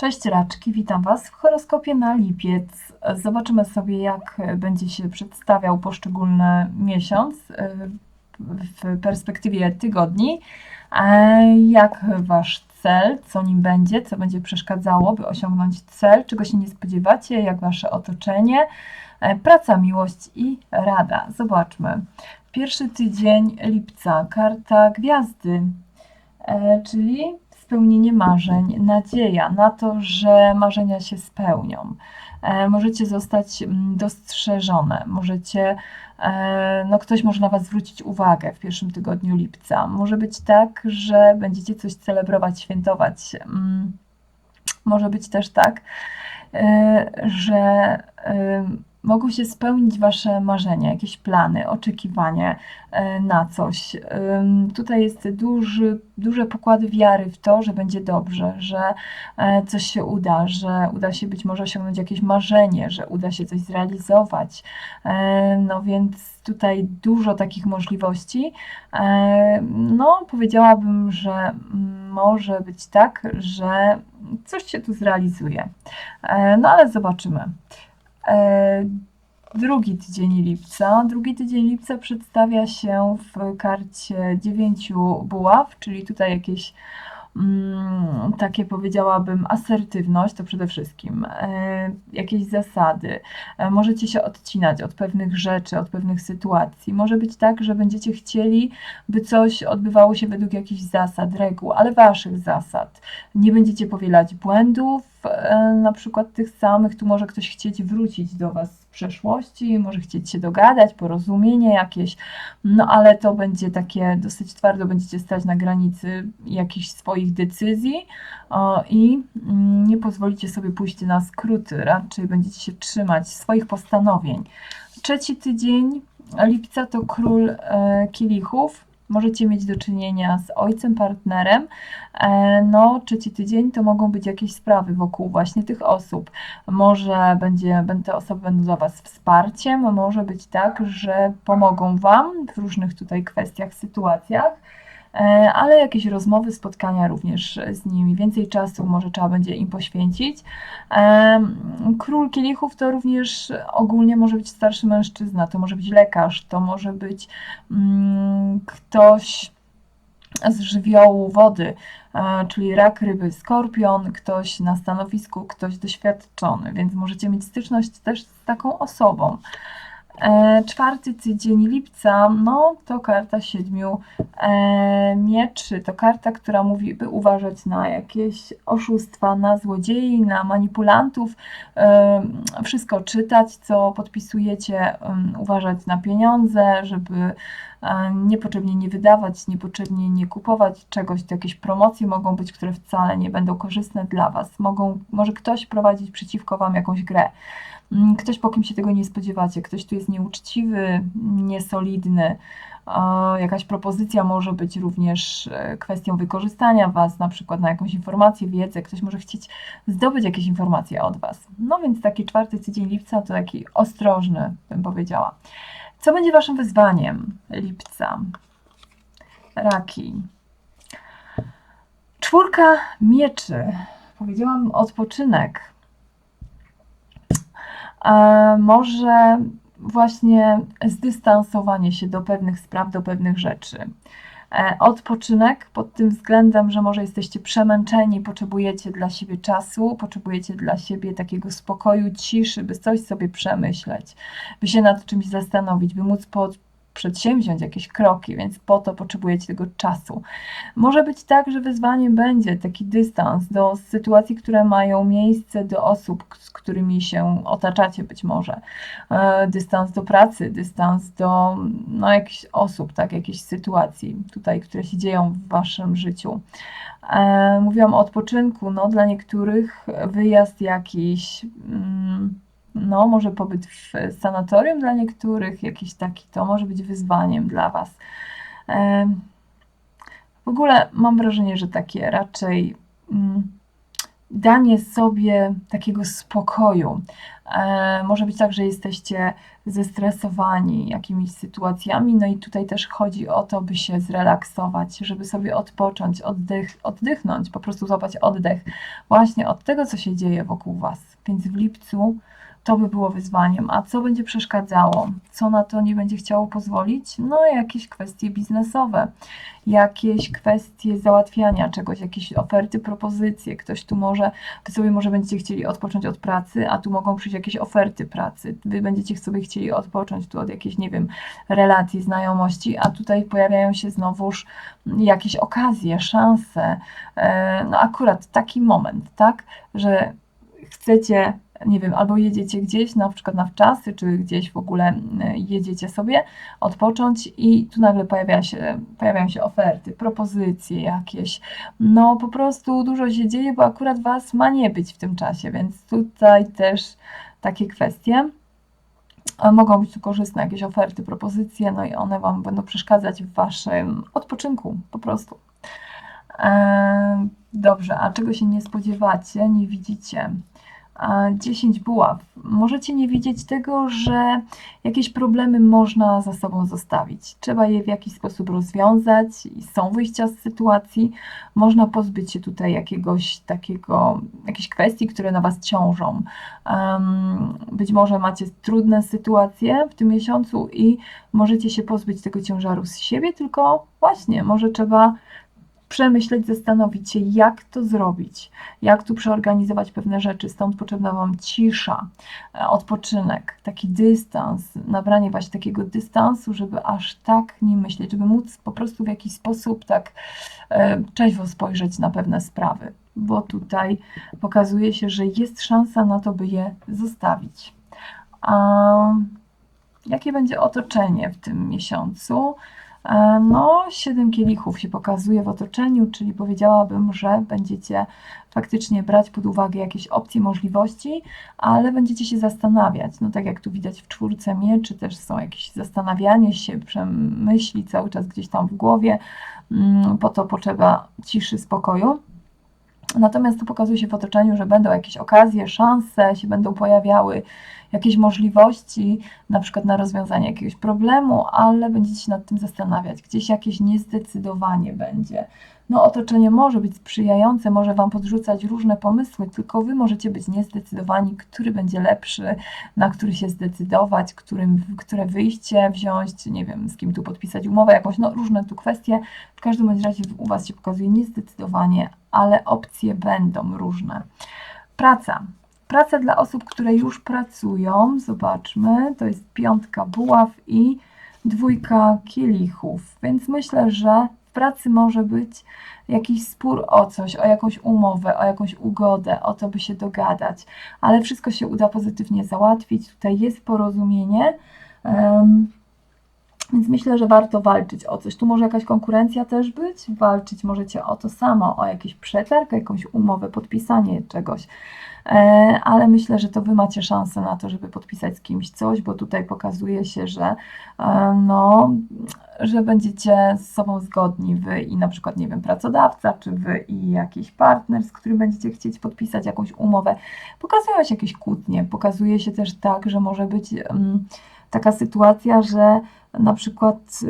Cześć raczki, witam Was w horoskopie na lipiec. Zobaczymy sobie, jak będzie się przedstawiał poszczególny miesiąc y, w perspektywie tygodni, e, jak Wasz cel, co nim będzie, co będzie przeszkadzało, by osiągnąć cel, czego się nie spodziewacie, jak Wasze otoczenie, e, praca, miłość i rada. Zobaczmy. Pierwszy tydzień lipca, karta gwiazdy, e, czyli spełnienie marzeń, nadzieja na to, że marzenia się spełnią. E, Możecie zostać mm, dostrzeżone, możecie, e, no ktoś może na Was zwrócić uwagę w pierwszym tygodniu lipca. Może być tak, że będziecie coś celebrować, świętować. Mm, Może być też tak, e, że mogą się spełnić Wasze marzenia, jakieś plany, oczekiwanie na coś. Tutaj jest duży, duże pokłady wiary w to, że będzie dobrze, że e, coś się uda, że uda się być może osiągnąć jakieś marzenie, że uda się coś zrealizować. E, No więc tutaj dużo takich możliwości. E, No, powiedziałabym, że może być tak, że coś się tu zrealizuje. No ale zobaczymy. E, Drugi tydzień lipca. Drugi tydzień lipca przedstawia się w karcie dziewięciu buław, czyli tutaj jakieś mm, takie powiedziałabym asertywność to przede wszystkim, e, jakieś zasady. E, możecie się odcinać od pewnych rzeczy, od pewnych sytuacji. Może być tak, że będziecie chcieli, by coś odbywało się według jakichś zasad, reguł, ale waszych zasad. Nie będziecie powielać błędów, na przykład tych samych. Tu może ktoś chcieć wrócić do was z przeszłości, może chcieć się dogadać, porozumienie jakieś, no ale to będzie takie dosyć twardo, będziecie stać na granicy jakichś swoich decyzji o, i mm, nie pozwolicie sobie pójść na skróty, raczej będziecie się trzymać swoich postanowień. Trzeci tydzień lipca to król e, kielichów. Możecie mieć do czynienia z ojcem, partnerem. E, no, trzeci tydzień to mogą być jakieś sprawy wokół właśnie tych osób. Może będzie, te osoby będą dla Was wsparciem, może być tak, że pomogą Wam w różnych tutaj kwestiach, sytuacjach. E, Ale jakieś rozmowy, spotkania również z nimi, więcej czasu może trzeba będzie im poświęcić. Em, Król kielichów to również ogólnie może być starszy mężczyzna, to może być lekarz, to może być mm, ktoś z żywiołu wody, e, czyli rak, ryby, skorpion, ktoś na stanowisku, ktoś doświadczony, więc możecie mieć styczność też z taką osobą. E, Czwarty tydzień lipca, no to karta siedmiu e, mieczy. To karta, która mówi, by uważać na jakieś oszustwa, na złodziei, na manipulantów. E, wszystko czytać, co podpisujecie, uważać na pieniądze, żeby niepotrzebnie nie wydawać, niepotrzebnie nie kupować czegoś. Jakieś promocje mogą być, które wcale nie będą korzystne dla Was. Mogą, może ktoś prowadzić przeciwko Wam jakąś grę. Mm, Ktoś, po kim się tego nie spodziewacie, ktoś tu jest nieuczciwy, niesolidny. Jakaś propozycja może być również e, kwestią wykorzystania Was, na przykład na jakąś informację, wiedzę. Ktoś może chcieć zdobyć jakieś informacje od Was. No więc taki czwarty tydzień lipca to taki ostrożny, bym powiedziała. Co będzie Waszym wyzwaniem lipca? Raki. Czwórka mieczy. Powiedziałam odpoczynek. E, może właśnie zdystansowanie się do pewnych spraw, do pewnych rzeczy. E, Odpoczynek pod tym względem, że może jesteście przemęczeni, potrzebujecie dla siebie czasu, potrzebujecie dla siebie takiego spokoju, ciszy, by coś sobie przemyśleć, by się nad czymś zastanowić, by móc pod, przedsięwziąć jakieś kroki, więc po to potrzebujecie tego czasu. Może być tak, że wyzwaniem będzie taki dystans do sytuacji, które mają miejsce, do osób, z którymi się otaczacie być może. E, Dystans do pracy, dystans do no, jakichś osób, tak, jakichś sytuacji tutaj, które się dzieją w waszym życiu. E, Mówiłam o odpoczynku, no dla niektórych wyjazd jakiś, mm, no może pobyt w sanatorium dla niektórych, jakiś taki, to może być wyzwaniem dla was. W ogóle mam wrażenie, że takie raczej mm, danie sobie takiego spokoju, E, może być tak, że jesteście zestresowani jakimiś sytuacjami, no i tutaj też chodzi o to, by się zrelaksować, żeby sobie odpocząć, oddech, oddychnąć, po prostu złapać oddech właśnie od tego, co się dzieje wokół Was. Więc w lipcu to by było wyzwaniem. A co będzie przeszkadzało? Co na to nie będzie chciało pozwolić? No, jakieś kwestie biznesowe, jakieś kwestie załatwiania czegoś, jakieś oferty, propozycje. Ktoś tu może, wy sobie może będziecie chcieli odpocząć od pracy, a tu mogą przyjść jakieś oferty pracy. Wy będziecie sobie chcieli odpocząć tu od jakiejś, nie wiem, relacji, znajomości, a tutaj pojawiają się znowuż jakieś okazje, szanse. E, no, akurat taki moment, tak, że chcecie nie wiem, albo jedziecie gdzieś, na przykład na wczasy, czy gdzieś w ogóle jedziecie sobie odpocząć i tu nagle pojawia się, pojawiają się oferty, propozycje jakieś. No po prostu dużo się dzieje, bo akurat Was ma nie być w tym czasie, więc tutaj też takie kwestie. Mogą być tu korzystne jakieś oferty, propozycje, no i one Wam będą przeszkadzać w Waszym odpoczynku po prostu. Dobrze, a czego się nie spodziewacie, nie widzicie? 10 buław. Możecie nie widzieć tego, że jakieś problemy można za sobą zostawić. Trzeba je w jakiś sposób rozwiązać i są wyjścia z sytuacji. Można pozbyć się tutaj jakiegoś takiego, jakichś kwestii, które na Was ciążą. Być może macie trudne sytuacje w tym miesiącu i możecie się pozbyć tego ciężaru z siebie, tylko właśnie może trzeba przemyśleć, zastanowić się, jak to zrobić, jak tu przeorganizować pewne rzeczy. Stąd potrzebna Wam cisza, e, odpoczynek, taki dystans, nabranie właśnie takiego dystansu, żeby aż tak nie myśleć, żeby móc po prostu w jakiś sposób tak e, trzeźwo spojrzeć na pewne sprawy, bo tutaj pokazuje się, że jest szansa na to, by je zostawić. A jakie będzie otoczenie w tym miesiącu? E, no, siedem kielichów się pokazuje w otoczeniu, czyli powiedziałabym, że będziecie faktycznie brać pod uwagę jakieś opcje, możliwości, ale będziecie się zastanawiać. No tak jak tu widać w czwórce mieczy, też są jakieś zastanawianie się, przemyśli cały czas gdzieś tam w głowie, mm, po to potrzeba ciszy, spokoju. Natomiast tu pokazuje się w otoczeniu, że będą jakieś okazje, szanse się będą pojawiały, jakieś możliwości, na przykład na rozwiązanie jakiegoś problemu, ale będziecie się nad tym zastanawiać. Gdzieś jakieś niezdecydowanie będzie. No, otoczenie może być sprzyjające, może Wam podrzucać różne pomysły, tylko Wy możecie być niezdecydowani, który będzie lepszy, na który się zdecydować, którym, które wyjście wziąć, nie wiem, z kim tu podpisać umowę jakąś, no różne tu kwestie. W każdym bądź razie u Was się pokazuje niezdecydowanie, ale opcje będą różne. Praca. Praca dla osób, które już pracują, zobaczmy, to jest piątka buław i dwójka kielichów, więc myślę, że w pracy może być jakiś spór o coś, o jakąś umowę, o jakąś ugodę, o to, by się dogadać, ale wszystko się uda pozytywnie załatwić. Tutaj jest porozumienie. Um, więc myślę, że warto walczyć o coś. Tu może jakaś konkurencja też być. Walczyć możecie o to samo, o jakiś przetarg, jakąś umowę, podpisanie czegoś. E, ale myślę, że to Wy macie szansę na to, żeby podpisać z kimś coś, bo tutaj pokazuje się, że e, no, że będziecie z sobą zgodni Wy i na przykład, nie wiem, pracodawca, czy Wy i jakiś partner, z którym będziecie chcieć podpisać jakąś umowę. Pokazują się jakieś kłótnie, pokazuje się też tak, że może być um, taka sytuacja, że na przykład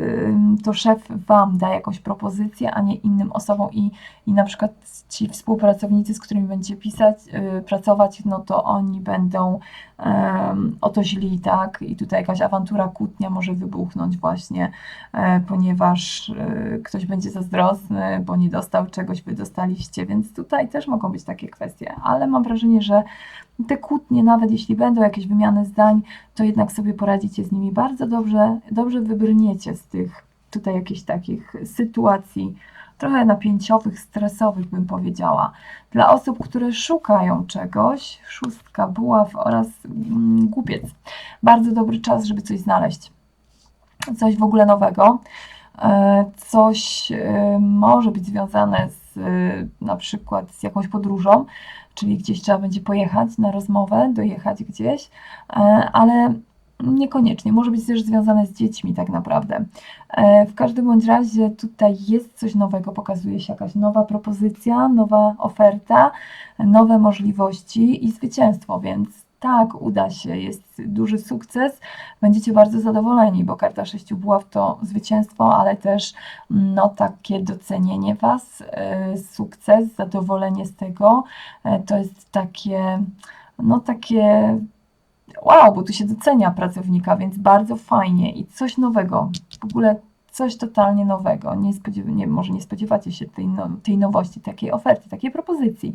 to szef Wam da jakąś propozycję, a nie innym osobom i, i na przykład ci współpracownicy, z którymi będziecie pisać, y, pracować, no to oni będą um, o to źli, tak? I tutaj jakaś awantura, kłótnia może wybuchnąć właśnie, e, ponieważ e, ktoś będzie zazdrosny, bo nie dostał czegoś, wy dostaliście, więc tutaj też mogą być takie kwestie, ale mam wrażenie, że te kłótnie, nawet jeśli będą jakieś wymiany zdań, to jednak sobie poradzicie z nimi bardzo dobrze, dobrze wybrniecie z tych tutaj jakichś takich sytuacji, trochę napięciowych, stresowych, bym powiedziała. Dla osób, które szukają czegoś, szóstka, buław oraz mm, głupiec. Bardzo dobry czas, żeby coś znaleźć. Coś w ogóle nowego. E, coś e, może być związane z e, na przykład z jakąś podróżą, czyli gdzieś trzeba będzie pojechać na rozmowę, dojechać gdzieś, ale Niekoniecznie, może być też związane z dziećmi tak naprawdę. E, w każdym bądź razie tutaj jest coś nowego, pokazuje się jakaś nowa propozycja, nowa oferta, nowe możliwości i zwycięstwo, więc tak, uda się, jest duży sukces, będziecie bardzo zadowoleni, bo karta sześciu buław to zwycięstwo, ale też no, takie docenienie Was, e, sukces, zadowolenie z tego, e, to jest takie, no takie wow, bo tu się docenia pracownika, więc bardzo fajnie i coś nowego, w ogóle coś totalnie nowego. Nie spodziew- nie, może nie spodziewacie się tej, no, tej nowości, takiej oferty, takiej propozycji.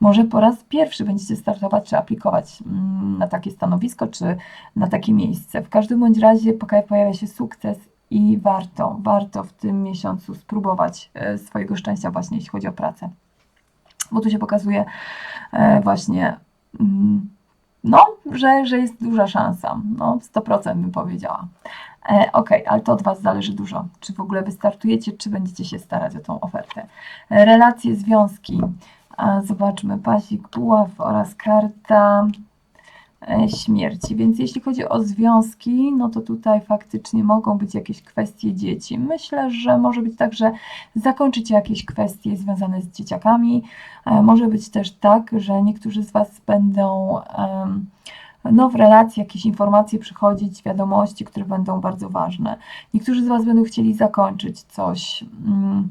Może po raz pierwszy będziecie startować czy aplikować mm, na takie stanowisko, czy na takie miejsce. W każdym bądź razie pojawia się sukces i warto, warto w tym miesiącu spróbować e, swojego szczęścia właśnie, jeśli chodzi o pracę. Bo tu się pokazuje e, właśnie mm, no, że, że jest duża szansa. No, 100% bym powiedziała. E, ok, ale to od Was zależy dużo. Czy w ogóle wystartujecie, czy będziecie się starać o tą ofertę. E, relacje, związki. Zobaczmy, pasik, puław oraz karta e, śmierci. Więc jeśli chodzi o związki, no to tutaj faktycznie mogą być jakieś kwestie dzieci. Myślę, że może być tak, że zakończycie jakieś kwestie związane z dzieciakami. Może być też tak, że niektórzy z Was będą em, no, w relacji jakieś informacje przychodzić, wiadomości, które będą bardzo ważne. Niektórzy z Was będą chcieli zakończyć coś. mm,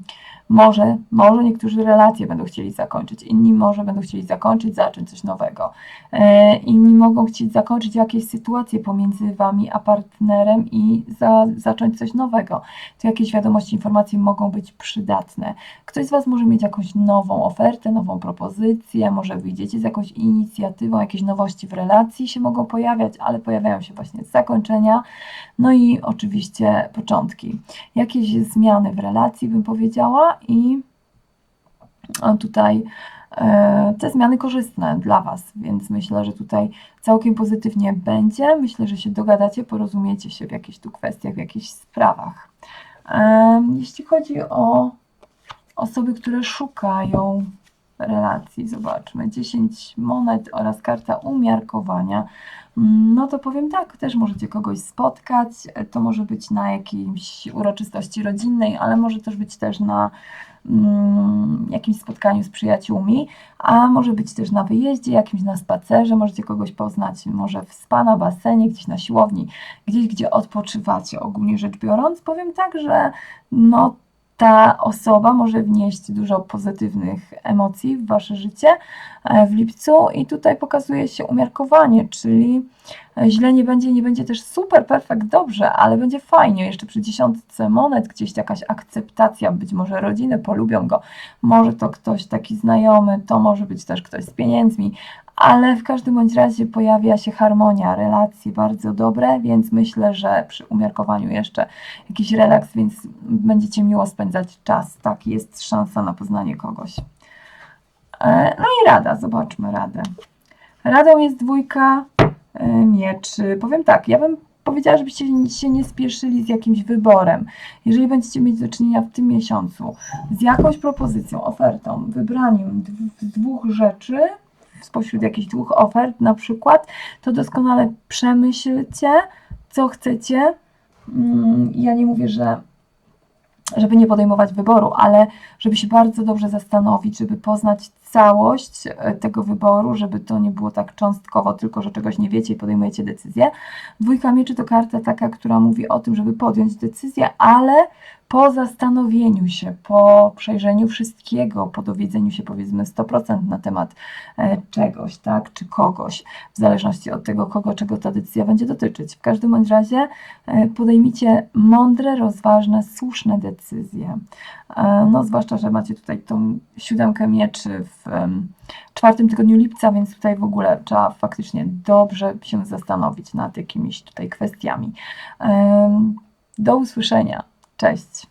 Może, może niektórzy relacje będą chcieli zakończyć, inni może będą chcieli zakończyć, zacząć coś nowego. E, Inni mogą chcieć zakończyć jakieś sytuacje pomiędzy Wami a partnerem i za, zacząć coś nowego. Tu jakieś wiadomości, informacje mogą być przydatne. Ktoś z Was może mieć jakąś nową ofertę, nową propozycję, może wyjdziecie z jakąś inicjatywą, jakieś nowości w relacji się mogą pojawiać, ale pojawiają się właśnie zakończenia, no i oczywiście początki. Jakieś zmiany w relacji bym powiedziała i tutaj e, te zmiany korzystne dla Was, więc myślę, że tutaj całkiem pozytywnie będzie. Myślę, że się dogadacie, porozumiecie się w jakichś tu kwestiach, w jakichś sprawach. Em, Jeśli chodzi o osoby, które szukają relacji, zobaczmy, 10 monet oraz karta umiarkowania. No to powiem tak, też możecie kogoś spotkać. To może być na jakiejś uroczystości rodzinnej, ale może też być też na mm, jakimś spotkaniu z przyjaciółmi, a może być też na wyjeździe, jakimś na spacerze, możecie kogoś poznać, może w spa, na basenie, gdzieś na siłowni, gdzieś, gdzie odpoczywacie. Ogólnie rzecz biorąc, powiem tak, że no ta osoba może wnieść dużo pozytywnych emocji w wasze życie e, w lipcu. I tutaj pokazuje się umiarkowanie, czyli e, źle nie będzie, nie będzie też super, perfekt, dobrze, ale będzie fajnie. Jeszcze przy dziesiątce monet gdzieś jakaś akceptacja, być może rodziny polubią go, może to ktoś taki znajomy, to może być też ktoś z pieniędzmi, ale w każdym bądź razie pojawia się harmonia, relacje bardzo dobre, więc myślę, że przy umiarkowaniu jeszcze jakiś relaks, więc będziecie miło spędzać czas. Tak, jest szansa na poznanie kogoś. E, No i rada, zobaczmy radę. Radą jest dwójka e, mieczy. Powiem tak, ja bym powiedziała, żebyście się nie spieszyli z jakimś wyborem. Jeżeli będziecie mieć do czynienia w tym miesiącu z jakąś propozycją, ofertą, wybraniem dw- dwóch rzeczy, spośród jakichś dwóch ofert na przykład, to doskonale przemyślcie, co chcecie. Mm, Ja nie mówię, że żeby nie podejmować wyboru, ale żeby się bardzo dobrze zastanowić, żeby poznać całość e, tego wyboru, żeby to nie było tak cząstkowo, tylko że czegoś nie wiecie i podejmujecie decyzję. Dwójka mieczy to karta taka, która mówi o tym, żeby podjąć decyzję, ale po zastanowieniu się, po przejrzeniu wszystkiego, po dowiedzeniu się powiedzmy 100% na temat e, czegoś, tak, czy kogoś, w zależności od tego, kogo, czego ta decyzja będzie dotyczyć. W każdym bądź razie e, podejmijcie mądre, rozważne, słuszne decyzje. E, No, zwłaszcza, że macie tutaj tą siódemkę mieczy w czwartym tygodniu lipca, więc tutaj w ogóle trzeba faktycznie dobrze się zastanowić nad jakimiś tutaj kwestiami. Do usłyszenia. Cześć.